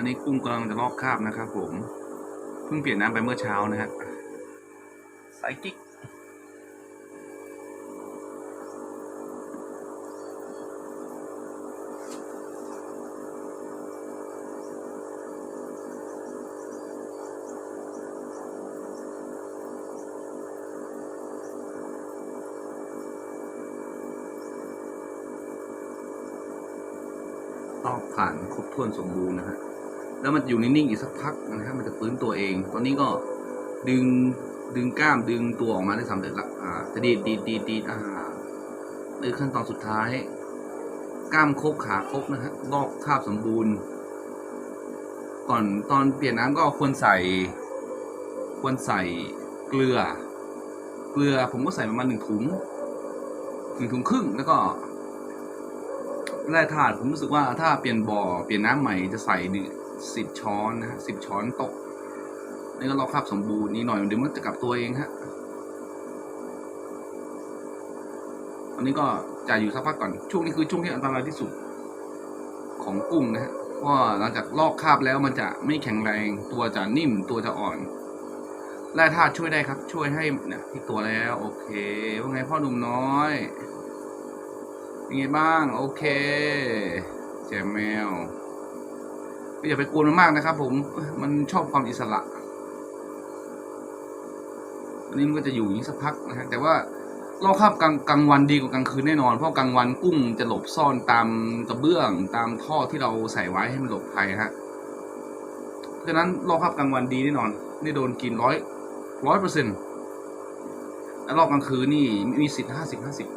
อันนี้กุ้งกำลังจะลอกคราบนะครับผม เพิ่งเปลี่ยนน้ำไปเมื่อเช้านะฮะสายกิ๊กลอกผ่านครบถ้วนสมบูรณ์นะฮะ แล้วมันอยู่นิ่งๆอีกสักพักนะฮะมันจะฟื้นตัวเอง ตอนนี้ก็ดึงดึงกล้ามดึงตัวออกมาได้สำเร็จละอ่าจะดีดดีดดีดดีดอ่าในขั้นตอนสุดท้าย กล้ามครบขาครบนะฮะลอกคราบสมบูรณ์ ก่อนตอนเปลี่ยนน้ำก็ควรใส่ ควรใส่เกลือ เกลือผมก็ใส่ประมาณหนึ่งถุงหนึ่งถุงครึ่งแล้วก็แร่ธาตุผมรู้สึกว่าถ้าเปลี่ยนบ่อเปลี่ยนน้ำใหม่จะใส่ สิบช้อนนะฮะสิบช้อนตกนี่ก็รอคราบสมบูรณ์นี่หน่อยเดี๋ยวมันจะกลับตัวเองฮะอันนี้ก็จะอยู่สักพักก่อน ช่วงนี้คือช่วงที่อันตรายที่สุดของกุ้งนะฮะเพราะว่าหลังจากลอกคราบแล้วมันจะไม่แข็งแรง ตัวจะนิ่มตัวจะอ่อนแร่ธาตุช่วยได้ครับ ช่วยให้เนี่ยที่ตัวแล้ว โอเคว่าไงพ่อหนุ่มน้อยเป็นไงบ้าง โอเคแจมแมว อย่าไปกวนมันมากนะครับ ผมมันชอบความอิสระอันนี้มันก็จะอยู่อย่างนี้สักพักนะฮะแต่ว่าลอกคาบกลางกลางวันดีกว่ากลางคืนแน่นอนเพราะกลางวันกุ้งจะหลบซ่อนตามกระเบื้องตามท่อที่เราใส่ไว้ให้มันหลบภัยฮะเพราะฉะนั้นลอกคาบกลางวันดีแน่นอนไม่โดนกินร้อยร้อยเปอร์เซ็นต์แล้วลอกกลางคืนนี่มีสิทธิ์ห้าสิบห้าสิบ